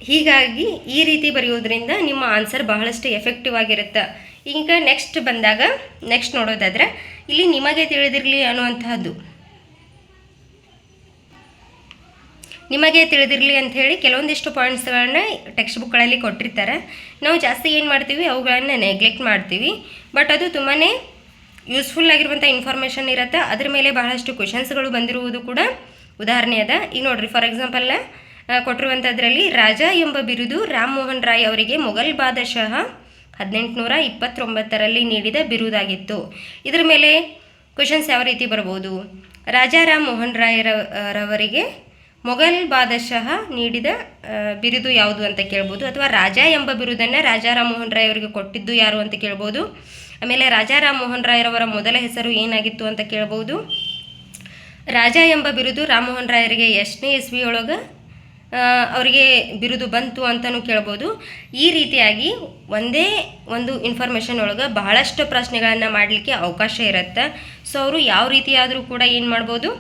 ಹೀಗಾಗಿ ಈ ರೀತಿ ಬರೆಯೋದ್ರಿಂದ ನಿಮ್ಮ ಆನ್ಸರ್ ಬಹಳಷ್ಟು ಎಫೆಕ್ಟಿವ್ ಆಗಿರುತ್ತೆ. ಈಗ ನೆಕ್ಸ್ಟ್ ಬಂದಾಗ ನೆಕ್ಸ್ಟ್ ನೋಡೋದಾದ್ರೆ, ಇಲ್ಲಿ ನಿಮಗೆ ತಿಳಿದಿರಲಿ ಅನ್ನುವಂತಹದ್ದು. ನಿಮಗೆ ತಿಳಿದಿರಲಿ ಅಂತ ಹೇಳಿ ಕೆಲವೊಂದಿಷ್ಟು ಪಾಯಿಂಟ್ಸ್ಗಳನ್ನ ಟೆಕ್ಸ್ಟ್ ಬುಕ್ಗಳಲ್ಲಿ ಕೊಟ್ಟಿರ್ತಾರೆ. ನಾವು ಜಾಸ್ತಿ ಏನು ಮಾಡ್ತೀವಿ, ಅವುಗಳನ್ನು ನೆಗ್ಲೆಕ್ಟ್ ಮಾಡ್ತೀವಿ. ಬಟ್ ಅದು ತುಂಬಾ ಯೂಸ್ಫುಲ್ ಆಗಿರುವಂಥ ಇನ್ಫಾರ್ಮೇಷನ್ ಇರುತ್ತೆ. ಅದ್ರ ಮೇಲೆ ಬಹಳಷ್ಟು ಕ್ವೆಶನ್ಸ್ಗಳು ಬಂದಿರುವುದು ಕೂಡ ಉದಾಹರಣೆ ಅದ. ಈಗ ನೋಡ್ರಿ ಫಾರ್ ಎಕ್ಸಾಂಪಲ್ ಕೊಟ್ಟಿರುವಂಥದ್ರಲ್ಲಿ ರಾಜ ಎಂಬ ಬಿರುದು ರಾಮ್ ಮೋಹನ್ ರಾಯ್ ಅವರಿಗೆ ಮೊಘಲ್ ಬಾದಶಃ ಹದಿನೆಂಟುನೂರ ಇಪ್ಪತ್ತೊಂಬತ್ತರಲ್ಲಿ ನೀಡಿದ ಬಿರುದಾಗಿತ್ತು. ಇದರ ಮೇಲೆ ಕ್ವಶನ್ಸ್ ಯಾವ ರೀತಿ ಬರ್ಬೋದು? ರಾಜಾ ರಾಮ್ ಮೋಹನ್ ರಾಯ್ರವರಿಗೆ ರವರಿಗೆ ಮೊಘಲ್ ಬಾದಶಃ ನೀಡಿದ ಬಿರುದು ಯಾವುದು ಅಂತ ಕೇಳ್ಬೋದು? ಅಥವಾ ರಾಜ ಎಂಬ ಬಿರುದನ್ನು ರಾಜಾ ರಾಮ್ ಮೋಹನ್ ರಾಯ್ ಅವರಿಗೆ ಕೊಟ್ಟಿದ್ದು ಯಾರು ಅಂತ ಕೇಳ್ಬೋದು? ಆಮೇಲೆ ರಾಜಾ ರಾಮ್ ಮೋಹನ್ ರಾಯರವರ ಮೊದಲ ಹೆಸರು ಏನಾಗಿತ್ತು ಅಂತ ಕೇಳ್ಬೋದು? ರಾಜ ಎಂಬ ಬಿರುದು ರಾಮಮೋಹನ್ ರಾಯರಿಗೆ ಎಷ್ಟನೇ ಎಸ್ವಿ ಒಳಗೆ ಅವರಿಗೆ ಬಿರುದು ಬಂತು ಅಂತಲೂ ಕೇಳ್ಬೋದು. ಈ ರೀತಿಯಾಗಿ ಒಂದೇ ಒಂದು ಇನ್ಫಾರ್ಮೇಷನ್ ಒಳಗೆ ಬಹಳಷ್ಟು ಪ್ರಶ್ನೆಗಳನ್ನು ಮಾಡಲಿಕ್ಕೆ ಅವಕಾಶ ಇರುತ್ತೆ. ಸೊ ಅವರು ಯಾವ ರೀತಿಯಾದರೂ ಕೂಡ ಏನು ಮಾಡ್ಬೋದು,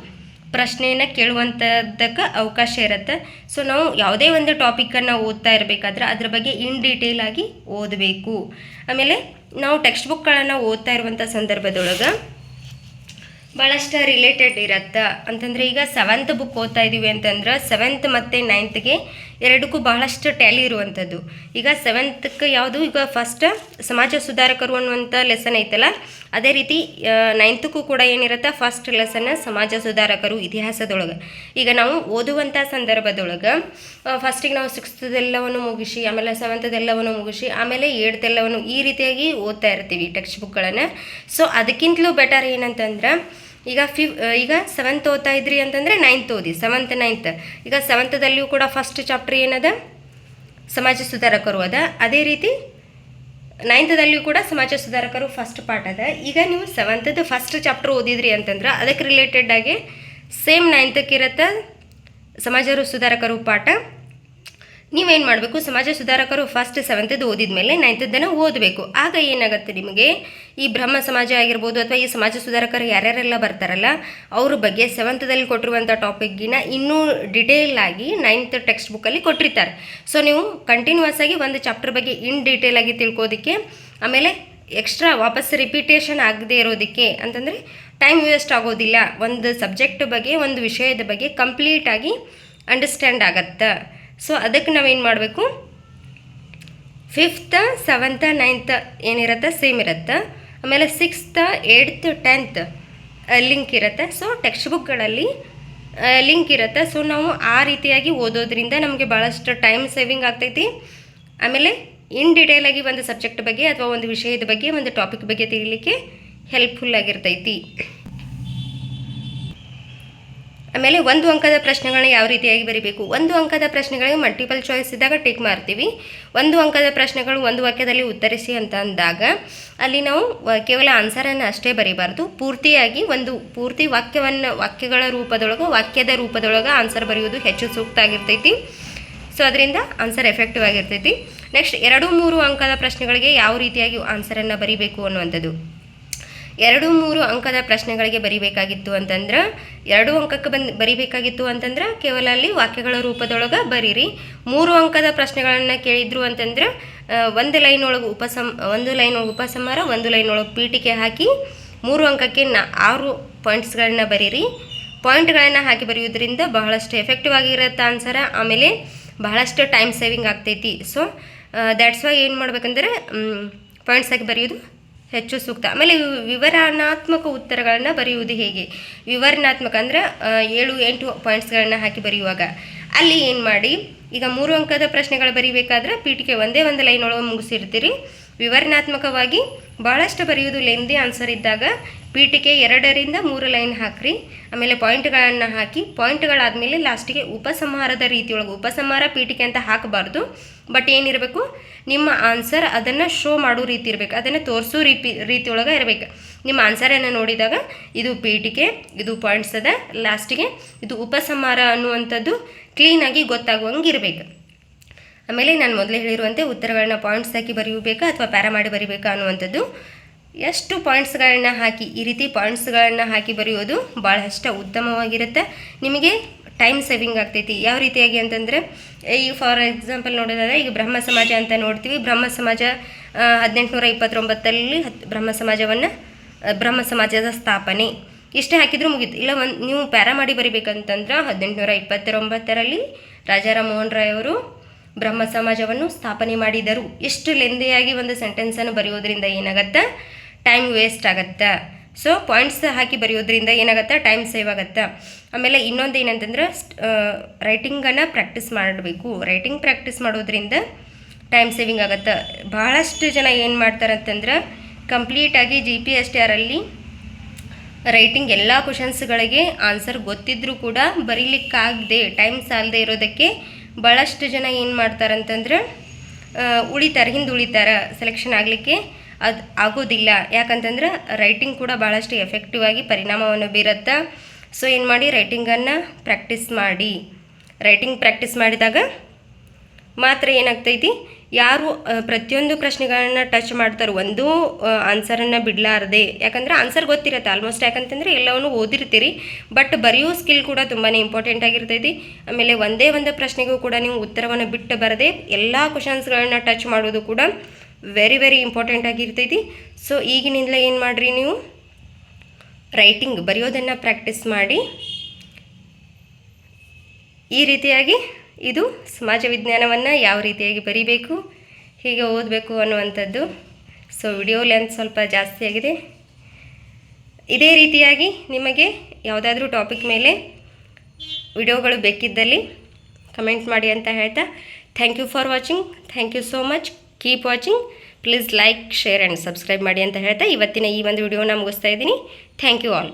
ಪ್ರಶ್ನೆಯನ್ನು ಕೇಳುವಂಥದ್ದಕ್ಕೆ ಅವಕಾಶ ಇರುತ್ತೆ. ಸೊ ನಾವು ಯಾವುದೇ ಒಂದು ಟಾಪಿಕನ್ನು ಓದ್ತಾ ಇರಬೇಕಾದ್ರೆ ಅದ್ರ ಬಗ್ಗೆ ಇನ್ ಡೀಟೇಲ್ ಆಗಿ ಓದಬೇಕು. ಆಮೇಲೆ ನಾವು ಟೆಕ್ಸ್ಟ್ ಬುಕ್ಗಳನ್ನು ಓದ್ತಾ ಇರುವಂಥ ಸಂದರ್ಭದೊಳಗೆ ಭಾಳಷ್ಟು ರಿಲೇಟೆಡ್ ಇರತ್ತೆ. ಅಂತಂದರೆ ಈಗ ಸೆವೆಂತ್ ಬುಕ್ ಓದ್ತಾ ಇದ್ದೀವಿ ಅಂತಂದ್ರೆ ಸೆವೆಂತ್ ಮತ್ತು ನೈನ್ತ್ಗೆ ಎರಡಕ್ಕೂ ಬಹಳಷ್ಟು ಟ್ಯಾಲಿ ಇರುವಂಥದ್ದು. ಈಗ ಸೆವೆಂತ್ಗೆ ಯಾವುದು? ಈಗ ಫಸ್ಟ್ ಸಮಾಜ ಸುಧಾರಕರು ಅನ್ನುವಂಥ ಲೆಸನ್ ಐತಲ್ಲ, ಅದೇ ರೀತಿ ನೈನ್ತ್ಗೂ ಕೂಡ ಏನಿರುತ್ತೆ? ಫಸ್ಟ್ ಲೆಸನ್ ಸಮಾಜ ಸುಧಾರಕರು ಇತಿಹಾಸದೊಳಗೆ. ಈಗ ನಾವು ಓದುವಂಥ ಸಂದರ್ಭದೊಳಗೆ ಫಸ್ಟಿಗೆ ನಾವು ಸಿಕ್ಸ್ತದೆಲ್ಲವನ್ನು ಮುಗಿಸಿ, ಆಮೇಲೆ ಸೆವೆಂತದೆಲ್ಲವನ್ನು ಮುಗಿಸಿ, ಆಮೇಲೆ ಏಡ್ತೆಲ್ಲವನ್ನು ಈ ರೀತಿಯಾಗಿ ಓದ್ತಾ ಇರ್ತೀವಿ ಟೆಕ್ಸ್ಟ್ ಬುಕ್ಗಳನ್ನು ಸೊ ಅದಕ್ಕಿಂತಲೂ ಬೆಟರ್ ಏನಂತಂದ್ರೆ ಈಗ ಫಿಫ್ ಈಗ ಸೆವೆಂತ್ ಓದ್ತಾ ಇದ್ರಿ ಅಂತಂದರೆ ನೈನ್ತ್ ಓದಿ ಸೆವೆಂತ್ ನೈನ್ತ್ ಈಗ ಸೆವೆಂತದಲ್ಲಿಯೂ ಕೂಡ ಫಸ್ಟ್ ಚಾಪ್ಟರ್ ಏನದ? ಸಮಾಜ ಸುಧಾರಕರು ಅದ. ಅದೇ ರೀತಿ ನೈನ್ತದಲ್ಲಿಯೂ ಕೂಡ ಸಮಾಜ ಸುಧಾರಕರು ಫಸ್ಟ್ ಪಾರ್ಟ್ ಅದ. ಈಗ ನೀವು ಸೆವೆಂತದ್ದು ಫಸ್ಟ್ ಚಾಪ್ಟರ್ ಓದಿದ್ರಿ ಅಂತಂದ್ರೆ ಅದಕ್ಕೆ ರಿಲೇಟೆಡ್ ಆಗಿ ಸೇಮ್ ನೈನ್ತಕ್ಕಿರತ್ತ ಸಮಾಜ ಸುಧಾರಕರು ಪಾಠ ನೀವೇನು ಮಾಡಬೇಕು? ಸಮಾಜ ಸುಧಾರಕರು ಫಸ್ಟ್ ಸೆವೆಂತದ್ದು ಓದಿದ ಮೇಲೆ ನೈನ್ತದ್ದನ್ನು ಓದಬೇಕು. ಆಗ ಏನಾಗುತ್ತೆ ನಿಮಗೆ? ಈ ಬ್ರಹ್ಮ ಸಮಾಜ ಆಗಿರ್ಬೋದು ಅಥವಾ ಈ ಸಮಾಜ ಸುಧಾರಕರು ಯಾರ್ಯಾರೆಲ್ಲ ಬರ್ತಾರಲ್ಲ, ಅವ್ರ ಬಗ್ಗೆ ಸೆವೆಂತದಲ್ಲಿ ಕೊಟ್ಟಿರುವಂಥ ಟಾಪಿಕ್ಗಿನ ಇನ್ನೂ ಡಿಟೇಲ್ ಆಗಿ ನೈನ್ತ್ ಟೆಕ್ಸ್ಟ್ ಬುಕ್ಕಲ್ಲಿ ಕೊಟ್ಟಿರ್ತಾರೆ. ಸೊ ನೀವು ಕಂಟಿನ್ಯೂಸ್ ಆಗಿ ಒಂದು ಚಾಪ್ಟರ್ ಬಗ್ಗೆ ಇನ್ ಡೀಟೇಲ್ ಆಗಿ ತಿಳ್ಕೋದಕ್ಕೆ, ಆಮೇಲೆ ಎಕ್ಸ್ಟ್ರಾ ವಾಪಸ್ ರಿಪೀಟೇಷನ್ ಆಗದೇ ಇರೋದಕ್ಕೆ ಅಂತಂದರೆ ಟೈಮ್ ವೇಸ್ಟ್ ಆಗೋದಿಲ್ಲ. ಒಂದು ಸಬ್ಜೆಕ್ಟ್ ಬಗ್ಗೆ, ಒಂದು ವಿಷಯದ ಬಗ್ಗೆ ಕಂಪ್ಲೀಟಾಗಿ ಅಂಡರ್ಸ್ಟ್ಯಾಂಡ್ ಆಗತ್ತೆ. ಸೊ ಅದಕ್ಕೆ ನಾವೇನು ಮಾಡಬೇಕು? ಫಿಫ್ತ್ ಸೆವೆಂತ್ ನೈನ್ತ್ ಏನಿರುತ್ತೆ? ಸೇಮ್ ಇರುತ್ತೆ. ಆಮೇಲೆ ಸಿಕ್ಸ್ತ್ ಏಯ್ತ್ ಟೆಂತ್ ಲಿಂಕ್ ಇರುತ್ತೆ. ಸೊ ಟೆಕ್ಸ್ಟ್ ಬುಕ್ಗಳಲ್ಲಿ ಲಿಂಕ್ ಇರುತ್ತೆ. ಸೊ ನಾವು ಆ ರೀತಿಯಾಗಿ ಓದೋದ್ರಿಂದ ನಮಗೆ ಭಾಳಷ್ಟು ಟೈಮ್ ಸೇವಿಂಗ್ ಆಗ್ತೈತಿ. ಆಮೇಲೆ ಇನ್ ಡೀಟೇಲ್ ಆಗಿ ಒಂದು ಸಬ್ಜೆಕ್ಟ್ ಬಗ್ಗೆ ಅಥವಾ ಒಂದು ವಿಷಯದ ಬಗ್ಗೆ, ಒಂದು ಟಾಪಿಕ್ ಬಗ್ಗೆ ತಿಳಿಲಿಕ್ಕೆ ಹೆಲ್ಪ್ಫುಲ್ ಆಗಿರ್ತೈತಿ. ಆಮೇಲೆ ಒಂದು ಅಂಕದ ಪ್ರಶ್ನೆಗಳನ್ನ ಯಾವ ರೀತಿಯಾಗಿ ಬರೀಬೇಕು? ಒಂದು ಅಂಕದ ಪ್ರಶ್ನೆಗಳಿಗೆ ಮಲ್ಟಿಪಲ್ ಚಾಯ್ಸ್ ಇದ್ದಾಗ ಟಿಕ್ ಮಾಡ್ತೀವಿ ಒಂದು ಅಂಕದ ಪ್ರಶ್ನೆಗಳು ಒಂದು ವಾಕ್ಯದಲ್ಲಿ ಉತ್ತರಿಸಿ ಅಂತ ಅಂದಾಗ ಅಲ್ಲಿ ನಾವು ಕೇವಲ ಆನ್ಸರನ್ನು ಅಷ್ಟೇ ಬರೀಬಾರ್ದು. ಪೂರ್ತಿಯಾಗಿ ಒಂದು ಪೂರ್ತಿ ವಾಕ್ಯವನ್ನು, ವಾಕ್ಯಗಳ ರೂಪದೊಳಗೆ, ವಾಕ್ಯದ ರೂಪದೊಳಗೆ ಆನ್ಸರ್ ಬರೆಯುವುದು ಹೆಚ್ಚು ಸೂಕ್ತ ಆಗಿರ್ತೈತಿ. ಸೊ ಅದರಿಂದ ಆನ್ಸರ್ ಎಫೆಕ್ಟಿವ್ ಆಗಿರ್ತೈತಿ. ನೆಕ್ಸ್ಟ್ ಎರಡು, ಮೂರು ಅಂಕದ ಪ್ರಶ್ನೆಗಳಿಗೆ ಯಾವ ರೀತಿಯಾಗಿ ಆನ್ಸರನ್ನು ಬರೀಬೇಕು ಅನ್ನುವಂಥದ್ದು. ಎರಡು ಮೂರು ಅಂಕದ ಪ್ರಶ್ನೆಗಳಿಗೆ ಬರಿಬೇಕಾಗಿತ್ತು ಅಂತಂದ್ರೆ, ಎರಡು ಅಂಕಕ್ಕೆ ಬಂದು ಬರಿಬೇಕಾಗಿತ್ತು ಅಂತಂದ್ರೆ ಕೇವಲ ಅಲ್ಲಿ ವಾಕ್ಯಗಳ ರೂಪದೊಳಗೆ ಬರೀರಿ. ಮೂರು ಅಂಕದ ಪ್ರಶ್ನೆಗಳನ್ನು ಕೇಳಿದ್ರು ಅಂತಂದ್ರೆ ಒಂದು ಲೈನ್ ಒಳಗೆ ಉಪಸಂ, ಒಂದು ಲೈನ್ ಒಳಗೆ ಉಪಸಂಹಾರ, ಒಂದು ಲೈನ್ ಒಳಗೆ ಪೀಠಿಕೆ ಹಾಕಿ ಮೂರು ಅಂಕಕ್ಕೆ ನಾ, ಆರು ಪಾಯಿಂಟ್ಸ್ಗಳನ್ನ ಬರೀರಿ. ಪಾಯಿಂಟ್ಗಳನ್ನು ಹಾಕಿ ಬರೆಯೋದ್ರಿಂದ ಬಹಳಷ್ಟು ಎಫೆಕ್ಟಿವ್ ಆಗಿರುತ್ತೆ ಆನ್ಸರ ಆಮೇಲೆ ಬಹಳಷ್ಟು ಟೈಮ್ ಸೇವಿಂಗ್ ಆಗ್ತೈತಿ. ಸೊ ದ್ಯಾಟ್ಸ್ ವೈ ಏನು ಮಾಡ್ಬೇಕಂದ್ರೆ ಪಾಯಿಂಟ್ಸ್ ಆಗಿ ಬರೆಯೋದು. ಹೆಚ್ಚು ಸೂಕ್ತ. ಆಮೇಲೆ ವಿವ- ವಿವರಣಾತ್ಮಕ ಉತ್ತರಗಳನ್ನು ಬರೆಯುವುದು ಹೇಗೆ? ವಿವರಣಾತ್ಮಕ ಅಂದರೆ ಏಳು, ಎಂಟು ಪಾಯಿಂಟ್ಸ್ಗಳನ್ನು ಹಾಕಿ ಬರೆಯುವಾಗ. ಅಲ್ಲಿ ಏನು ಮಾಡಿ? ಈಗ ಮೂರು ಅಂಕದ ಪ್ರಶ್ನೆಗಳು ಬರೀಬೇಕಾದ್ರೆ, ಪೀಠಿಕೆ ಒಂದೇ ಒಂದು ಲೈನ್ ಒಳಗೆ ಮುಗಿಸಿರ್ತೀರಿ. ವಿವರಣಾತ್ಮಕವಾಗಿ ಭಾಳಷ್ಟು ಬರೆಯುವುದು ಲೆಂದಿ ಆನ್ಸರ್ ಇದ್ದಾಗ ಪೀಠಿಕೆ ಎರಡರಿಂದ ಮೂರು ಲೈನ್ ಹಾಕ್ರಿ. ಆಮೇಲೆ ಪಾಯಿಂಟ್ಗಳನ್ನು ಹಾಕಿ ಪಾಯಿಂಟ್ಗಳಾದಮೇಲೆ ಲಾಸ್ಟಿಗೆ ಉಪಸಂಹಾರದ ರೀತಿಯೊಳಗೆ, ಉಪಸಂಹಾರ ಪೀಠಿಕೆ ಅಂತ ಹಾಕಬಾರ್ದು. ಬಟ್ ಏನಿರಬೇಕು? ನಿಮ್ಮ ಆನ್ಸರ್ ಅದನ್ನು ಶೋ ಮಾಡೋ ರೀತಿ ಇರಬೇಕು, ಅದನ್ನು ತೋರಿಸೋ ರೀತಿ, ರೀತಿಯೊಳಗೆ ಇರಬೇಕು. ನಿಮ್ಮ ಆನ್ಸರನ್ನು ನೋಡಿದಾಗ ಇದು ಪೀಠಿಕೆ, ಇದು ಪಾಯಿಂಟ್ಸ್ ಅದ ಲಾಸ್ಟಿಗೆ ಇದು ಉಪಸಂಹಾರ ಅನ್ನುವಂಥದ್ದು ಕ್ಲೀನಾಗಿ ಗೊತ್ತಾಗುವಂಗೆ ಇರಬೇಕು. ಆಮೇಲೆ ನಾನು ಮೊದಲೇ ಹೇಳಿರುವಂತೆ ಉತ್ತರಗಳನ್ನ ಪಾಯಿಂಟ್ಸ್ ಹಾಕಿ ಬರೆಯಬೇಕಾ ಅಥವಾ ಪ್ಯಾರ ಮಾಡಿ ಬರೀಬೇಕಾ ಅನ್ನುವಂಥದ್ದು. ಎಷ್ಟು ಪಾಯಿಂಟ್ಸ್ಗಳನ್ನ ಹಾಕಿ, ಈ ರೀತಿ ಪಾಯಿಂಟ್ಸ್ಗಳನ್ನ ಹಾಕಿ ಬರೆಯೋದು ಬಹಳಷ್ಟು ಉತ್ತಮವಾಗಿರುತ್ತೆ. ನಿಮಗೆ ಟೈಮ್ ಸೇವಿಂಗ್ ಆಗ್ತೈತಿ. ಯಾವ ರೀತಿಯಾಗಿ ಅಂತಂದರೆ, ಈ ಫಾರ್ ಎಕ್ಸಾಂಪಲ್ ನೋಡೋದಾದ್ರೆ, ಈಗ ಬ್ರಹ್ಮ ಸಮಾಜ ಅಂತ ನೋಡ್ತೀವಿ. ಬ್ರಹ್ಮ ಸಮಾಜ ಹದಿನೆಂಟುನೂರ ಇಪ್ಪತ್ತೊಂಬತ್ತರಲ್ಲಿ ಹತ್, ಬ್ರಹ್ಮ ಸಮಾಜವನ್ನು ಬ್ರಹ್ಮ ಸಮಾಜದ ಸ್ಥಾಪನೆ. ಇಷ್ಟೇ ಹಾಕಿದ್ರೂ ಮುಗಿತು. ಇಲ್ಲ, ಒಂದು, ನೀವು ಪ್ಯಾರ ಮಾಡಿ ಬರಿಬೇಕಂತಂದ್ರೆ ಹದಿನೆಂಟುನೂರ ಇಪ್ಪತ್ತೊಂಬತ್ತರಲ್ಲಿ ರಾಜಾರಾಮ್ ಮೋಹನ್ ರಾಯ್ ಅವರು ಬ್ರಹ್ಮ ಸಮಾಜವನ್ನು ಸ್ಥಾಪನೆ ಮಾಡಿದರು. ಇಷ್ಟು ಲೆಂದೆಯಾಗಿ ಒಂದು ಸೆಂಟೆನ್ಸನ್ನು ಬರೆಯೋದ್ರಿಂದ ಏನಾಗತ್ತೆ? ಟೈಮ್ ವೇಸ್ಟ್ ಆಗತ್ತೆ. ಸೊ ಪಾಯಿಂಟ್ಸ್ ಹಾಕಿ ಬರೆಯೋದ್ರಿಂದ ಏನಾಗತ್ತೆ? ಟೈಮ್ ಸೇವ್ ಆಗತ್ತೆ. ಆಮೇಲೆ ಇನ್ನೊಂದು ಏನಂತಂದ್ರೆ ರೈಟಿಂಗನ್ನು ಪ್ರಾಕ್ಟೀಸ್ ಮಾಡಬೇಕು. ರೈಟಿಂಗ್ ಪ್ರಾಕ್ಟೀಸ್ ಮಾಡೋದ್ರಿಂದ ಟೈಮ್ ಸೇವಿಂಗ್ ಆಗುತ್ತೆ. ಭಾಳಷ್ಟು ಜನ ಏನು ಮಾಡ್ತಾರೆ ಅಂತಂದ್ರೆ ಕಂಪ್ಲೀಟಾಗಿ ಜಿ ಪಿ ಎಸ್ ಟಿ ಆರಲ್ಲಿ ರೈಟಿಂಗ್ ಎಲ್ಲ ಕ್ವಶನ್ಸ್ಗಳಿಗೆ ಆನ್ಸರ್ ಗೊತ್ತಿದ್ರೂ ಕೂಡ ಬರೀಲಿಕ್ಕಾಗದೆ ಟೈಮ್ ಸಾಲದೆ ಇರೋದಕ್ಕೆ ಭಾಳಷ್ಟು ಜನ ಏನು ಮಾಡ್ತಾರೆ ಅಂತಂದ್ರೆ ಉಳಿತಾರೆ, ಹಿಂದೆ ಉಳಿತಾರೆ ಸೆಲೆಕ್ಷನ್ ಆಗಲಿಕ್ಕೆ. ಅದು ಆಗೋದಿಲ್ಲ. ಯಾಕಂತಂದ್ರೆ ರೈಟಿಂಗ್ ಕೂಡ ಭಾಳಷ್ಟು ಎಫೆಕ್ಟಿವ್ ಆಗಿ ಪರಿಣಾಮವನ್ನು ಬೀರುತ್ತೆ. ಸೊ ಏನು ಮಾಡಿ ರೈಟಿಂಗನ್ನು ಪ್ರಾಕ್ಟೀಸ್ ಮಾಡಿ. ರೈಟಿಂಗ್ ಪ್ರಾಕ್ಟೀಸ್ ಮಾಡಿದಾಗ ಮಾತ್ರ ಏನಾಗ್ತೈತಿ? ಯಾರು ಪ್ರತಿಯೊಂದು ಪ್ರಶ್ನೆಗಳನ್ನ ಟಚ್ ಮಾಡ್ತಾರೆ ಒಂದೂ ಆನ್ಸರನ್ನು ಬಿಡಲಾರದೆ. ಯಾಕಂದ್ರೆ ಆನ್ಸರ್ ಗೊತ್ತಿರುತ್ತೆ ಆಲ್ಮೋಸ್ಟ್ ಯಾಕಂತಂದ್ರೆ ಎಲ್ಲವನ್ನು ಓದಿರ್ತೀರಿ. ಬಟ್ ಬರೆಯೋ ಸ್ಕಿಲ್ ಕೂಡ ತುಂಬಾ ಇಂಪಾರ್ಟೆಂಟ್ ಆಗಿರ್ತೈತಿ. ಆಮೇಲೆ ಒಂದೇ ಒಂದು ಪ್ರಶ್ನೆಗೂ ಕೂಡ ನೀವು ಉತ್ತರವನ್ನು ಬಿಟ್ಟು ಬರದೆ ಎಲ್ಲ ಕ್ವಶನ್ಸ್ಗಳನ್ನ ಟಚ್ ಮಾಡೋದು ಕೂಡ ವೆರಿ ವೆರಿ ಇಂಪಾರ್ಟೆಂಟ್ ಆಗಿರ್ತೈತಿ. ಸೊ ಈಗಿನಿಂದಲೇ ಏನು ಮಾಡಿರಿ ನೀವು? ರೈಟಿಂಗ್ ಬರೆಯೋದನ್ನು ಪ್ರಾಕ್ಟೀಸ್ ಮಾಡಿ ಈ ರೀತಿಯಾಗಿ ಇದು ಸಮಾಜ ವಿಜ್ಞಾನವನ್ನು ಯಾವ ರೀತಿಯಾಗಿ ಬರಿಬೇಕು, ಹೀಗೆ ಓದಬೇಕು ಅನ್ನುವಂಥದ್ದು. ಸೊ ವಿಡಿಯೋ ಲೆಂತ್ ಸ್ವಲ್ಪ ಜಾಸ್ತಿ ಆಗಿದೆ. ಇದೇ ರೀತಿಯಾಗಿ ನಿಮಗೆ ಯಾವುದಾದ್ರೂ ಟಾಪಿಕ್ ಮೇಲೆ ವಿಡಿಯೋಗಳು ಬೇಕಿದ್ದಲ್ಲಿ ಕಮೆಂಟ್ ಮಾಡಿ ಅಂತ ಹೇಳ್ತಾ thank you for watching thank you so much keep watching please like share and subscribe ಮಾಡಿ ಅಂತ ಹೇಳ್ತಾ, ಇವತ್ತಿನ ಈ ಒಂದು ವಿಡಿಯೋನ ಮುಗಿಸ್ತಾ ಇದ್ದೀನಿ. Thank you all